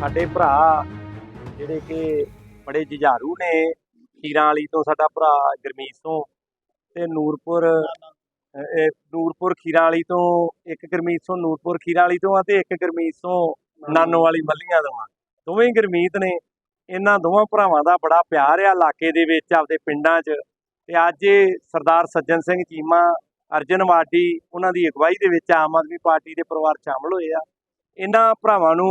ਸਾਡੇ ਭਰਾ ਜਿਹੜੇ ਕਿ ਬੜੇ ਜੁਝਾਰੂ ਨੇ, ਖੀਰਾਂ ਵਾਲੀ ਤੋਂ ਸਾਡਾ ਭਰਾ ਗਰਮੀਤ ਤੋਂ ਤੇ ਨੂਰਪੁਰ ਇਹ ਨੂਰਪੁਰ ਖੀਰਾਂ ਵਾਲੀ ਤੋਂ ਇੱਕ ਗਰਮੀਤ ਤੋਂ ਨੂਰਪੁਰ ਖੀਰਾਂ ਵਾਲੀ ਤੋਂ ਆ ਤੇ ਇੱਕ ਗਰਮੀਤ ਤੋਂ ਨਾਨੋ ਵਾਲੀ ਮੱਲੀਆਂ ਤੋਂ ਆ। ਦੋਵੇਂ ਹੀ ਗਰਮੀਤ ਨੇ ਇਹਨਾਂ ਦੋਵਾਂ ਭਰਾਵਾਂ ਦਾ ਬੜਾ ਪਿਆਰ ਆ ਇਲਾਕੇ ਦੇ ਵਿੱਚ, ਆਪਦੇ ਪਿੰਡਾਂ 'ਚ। ਤੇ ਅੱਜ ਇਹ ਸਰਦਾਰ ਸੱਜਣ ਸਿੰਘ ਚੀਮਾ, ਅਰਜਨ ਵਾਡੀ, ਉਹਨਾਂ ਦੀ ਅਗਵਾਈ ਦੇ ਵਿੱਚ ਆਮ ਆਦਮੀ ਪਾਰਟੀ ਦੇ ਪਰਿਵਾਰ ਸ਼ਾਮਲ ਹੋਏ ਆ। ਇਹਨਾਂ ਭਰਾਵਾਂ ਨੂੰ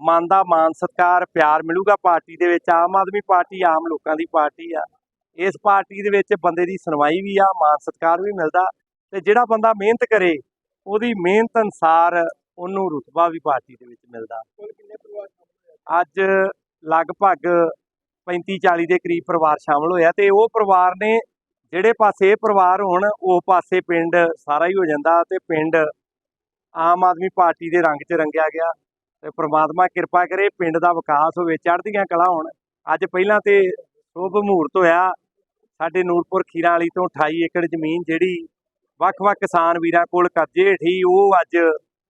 ਮਨ ਦਾ ਮਾਨ ਸਤਿਕਾਰ ਪਿਆਰ ਮਿਲੂਗਾ ਪਾਰਟੀ ਦੇ ਵਿੱਚ। ਆਮ ਆਦਮੀ ਪਾਰਟੀ ਆਮ ਲੋਕਾਂ ਦੀ ਪਾਰਟੀ ਆ। ਇਸ ਪਾਰਟੀ ਦੇ ਵਿੱਚ ਬੰਦੇ ਦੀ ਸੁਣਵਾਈ ਵੀ ਆ ਮਾਨ ਸਤਿਕਾਰ ਵੀ ਮਿਲਦਾ ਤੇ ਜਿਹੜਾ ਬੰਦਾ ਮਿਹਨਤ ਕਰੇ ਉਹਦੀ ਮਿਹਨਤ ਅਨਸਾਰ ਉਹਨੂੰ ਰੁਤਬਾ ਵੀ ਪਾਰਟੀ ਦੇ ਵਿੱਚ ਮਿਲਦਾ। ਅੱਜ ਲਗਭਗ 35 40 ਦੇ ਕਰੀਬ ਪਰਿਵਾਰ ਸ਼ਾਮਲ ਹੋਇਆ ਤੇ ਉਹ ਪਰਿਵਾਰ ਨੇ ਜਿਹੜੇ ਪਾਸੇ ਇਹ ਪਰਿਵਾਰ ਹੋਣ ਉਹ ਪਾਸੇ ਪਿੰਡ ਸਾਰਾ ਹੀ ਹੋ ਜਾਂਦਾ ਤੇ ਪਿੰਡ ਆਮ ਆਦਮੀ ਪਾਰਟੀ ਦੇ ਰੰਗ 'ਚ ਰੰਗਿਆ ਗਿਆ। ਤੇ ਪ੍ਰਮਾਤਮਾ ਕਿਰਪਾ ਕਰੇ ਪਿੰਡ ਦਾ ਵਿਕਾਸ ਹੋਵੇ, ਚੜ੍ਹਦੀਆਂ ਕਲਾ ਹੋਣ। ਅੱਜ ਪਹਿਲਾਂ ਤੇ ਸ਼ੁਭ ਮਹੂਰਤ ਹੋਇਆ। ਸਾਡੇ ਨੂਰਪੁਰ ਖੀਰਾਂ ਵਾਲੀ ਤੋਂ 28 ਏਕੜ ਜ਼ਮੀਨ ਜਿਹੜੀ ਵੱਖ-ਵੱਖ ਕਿਸਾਨ ਵੀਰਾਂ ਕੋਲ ਕਰਜ਼ੇ ਹੇਠੀ ਉਹ ਅੱਜ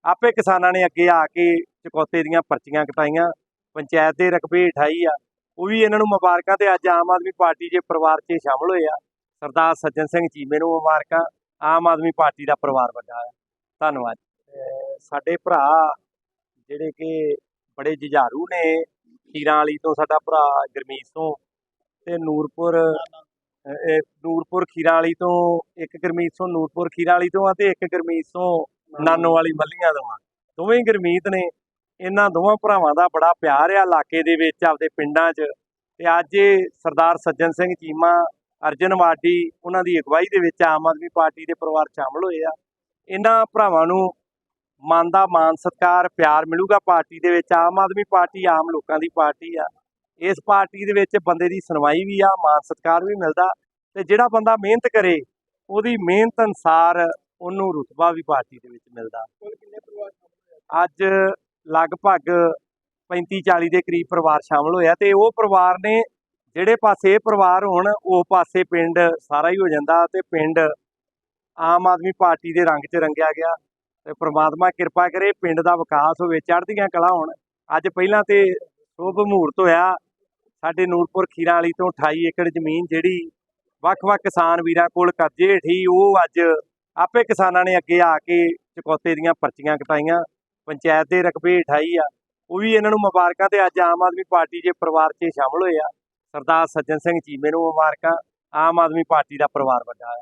ਆਪੇ ਕਿਸਾਨਾਂ ਨੇ ਅੱਗੇ ਆ ਕੇ ਚਕੌਤੇ ਦੀਆਂ ਪਰਚੀਆਂ ਕਟਾਈਆਂ। ਪੰਚਾਇਤ ਦੇ ਰਕਬੇ ਹੇਠਾਈ ਆ। ਉਹ ਵੀ ਇਹਨਾਂ ਨੂੰ ਮੁਬਾਰਕਾਂ ਤੇ ਅੱਜ ਆਮ ਆਦਮੀ ਪਾਰਟੀ ਦੇ ਪਰਿਵਾਰ 'ਚ ਸ਼ਾਮਲ ਹੋਏ ਆ। ਸਰਦਾਰ ਸੱਜਣ ਸਿੰਘ ਚੀਮੇ ਨੂੰ ਮੁਬਾਰਕਾਂ। ਆਮ ਆਦਮੀ ਪਾਰਟੀ ਦਾ ਪਰਿਵਾਰ ਵੱਡਾ ਹੈ ਧੰਨਵਾਦ। ਅਹ ਸਾਡੇ ਭਰਾ ਜਿਹੜੇ ਕਿ ਬੜੇ ਜੁਝਾਰੂ ਨੇ, ਖੀਰਾਂ ਵਾਲੀ ਤੋਂ ਸਾਡਾ ਭਰਾ ਗਰਮੀਤ ਤੋਂ ਤੇ ਨੂਰਪੁਰ ਨੂਰਪੁਰ ਖੀਰਾਂ ਵਾਲੀ ਤੋਂ ਇੱਕ ਗਰਮੀਤ ਤੋਂ ਨੂਰਪੁਰ ਖੀਰਾਂ ਵਾਲੀ ਤੋਂ ਆ ਤੇ ਇੱਕ ਗਰਮੀਤ ਤੋਂ ਨਾਨੋ ਵਾਲੀ ਮੱਲੀਆਂ ਤੋਂ ਆ। ਦੋਵੇਂ ਹੀ ਗਰਮੀਤ ਨੇ ਇਹਨਾਂ ਦੋਵਾਂ ਭਰਾਵਾਂ ਦਾ ਬੜਾ ਪਿਆਰ ਆ ਇਲਾਕੇ ਦੇ ਵਿੱਚ, ਆਪਦੇ ਪਿੰਡਾਂ 'ਚ। ਤੇ ਅੱਜ ਸਰਦਾਰ ਸੱਜਣ ਸਿੰਘ ਚੀਮਾ, ਅਰਜਨ ਵਾਡੀ, ਉਹਨਾਂ ਦੀ ਅਗਵਾਈ ਦੇ ਵਿੱਚ ਆਮ ਆਦਮੀ ਪਾਰਟੀ ਦੇ ਪਰਿਵਾਰ ਸ਼ਾਮਲ ਹੋਏ ਆ। ਇਹਨਾਂ ਭਰਾਵਾਂ ਨੂੰ ਮਨ ਦਾ ਮਾਨ ਸਤਿਕਾਰ ਪਿਆਰ ਮਿਲੂਗਾ ਪਾਰਟੀ ਦੇ ਵਿੱਚ ਆਮ ਆਦਮੀ ਪਾਰਟੀ ਆਮ ਲੋਕਾਂ ਦੀ ਪਾਰਟੀ ਆ। ਇਸ ਪਾਰਟੀ ਦੇ ਵਿੱਚ ਬੰਦੇ ਦੀ ਸੁਣਵਾਈ ਵੀ ਆ ਮਾਨ ਸਤਿਕਾਰ ਵੀ ਮਿਲਦਾ ਤੇ ਜਿਹੜਾ ਬੰਦਾ ਮਿਹਨਤ ਕਰੇ ਉਹਦੀ ਮਿਹਨਤ ਅਨਸਾਰ ਉਹਨੂੰ ਰੁਤਬਾ ਵੀ ਪਾਰਟੀ ਦੇ ਵਿੱਚ ਮਿਲਦਾ। ਅੱਜ ਲਗਭਗ 35 40 ਦੇ ਕਰੀਬ ਪਰਿਵਾਰ ਸ਼ਾਮਲ ਹੋਇਆ ਤੇ ਉਹ ਪਰਿਵਾਰ ਨੇ ਜਿਹੜੇ ਪਾਸੇ ਇਹ ਪਰਿਵਾਰ ਹੋਣ ਉਹ ਪਾਸੇ ਪਿੰਡ ਸਾਰਾ ਹੀ ਹੋ ਜਾਂਦਾ ਤੇ ਪਿੰਡ ਆਮ ਆਦਮੀ ਪਾਰਟੀ ਦੇ ਰੰਗ 'ਚ ਰੰਗਿਆ ਗਿਆ। ਤੇ ਪ੍ਰਮਾਤਮਾ ਕਿਰਪਾ ਕਰੇ ਪਿੰਡ ਦਾ ਵਿਕਾਸ ਹੋਵੇ, ਚੜ੍ਹਦੀਆਂ ਕਲਾ ਹੋਣ। ਅੱਜ ਪਹਿਲਾਂ ਤੇ ਸ਼ੁਭ ਮਹੂਰਤ ਹੋਇਆ, ਸਾਡੇ ਨੂਰਪੁਰ ਖੀਰਾਂ ਵਾਲੀ ਤੋਂ 28 ਏਕੜ ਜ਼ਮੀਨ ਜਿਹੜੀ ਵੱਖ-ਵੱਖ ਕਿਸਾਨ ਵੀਰਾਂ ਕੋਲ ਕਰਜ਼ੇ ਹੇਠੀ ਉਹ ਅੱਜ ਆਪੇ ਕਿਸਾਨਾਂ ਨੇ ਅੱਗੇ ਆ ਕੇ ਚੁਕੌਤੇ ਦੀਆਂ ਪਰਚੀਆਂ ਕਟਾਈਆਂ, ਪੰਚਾਇਤ ਦੇ ਰਕਬੇ ਹੇਠਾਈ ਆ। ਉਹ ਵੀ ਇਹਨਾਂ ਨੂੰ ਮੁਬਾਰਕਾਂ ਤੇ ਅੱਜ ਆਮ ਆਦਮੀ ਪਾਰਟੀ ਦੇ ਪਰਿਵਾਰ 'ਚ ਸ਼ਾਮਲ ਹੋਏ ਆ। ਸਰਦਾਰ ਸੱਜਣ ਸਿੰਘ ਚੀਮੇ ਨੂੰ ਮੁਬਾਰਕਾਂ, ਆਮ ਆਦਮੀ ਪਾਰਟੀ ਦਾ ਪਰਿਵਾਰ ਵੱਡਾ ਹੈ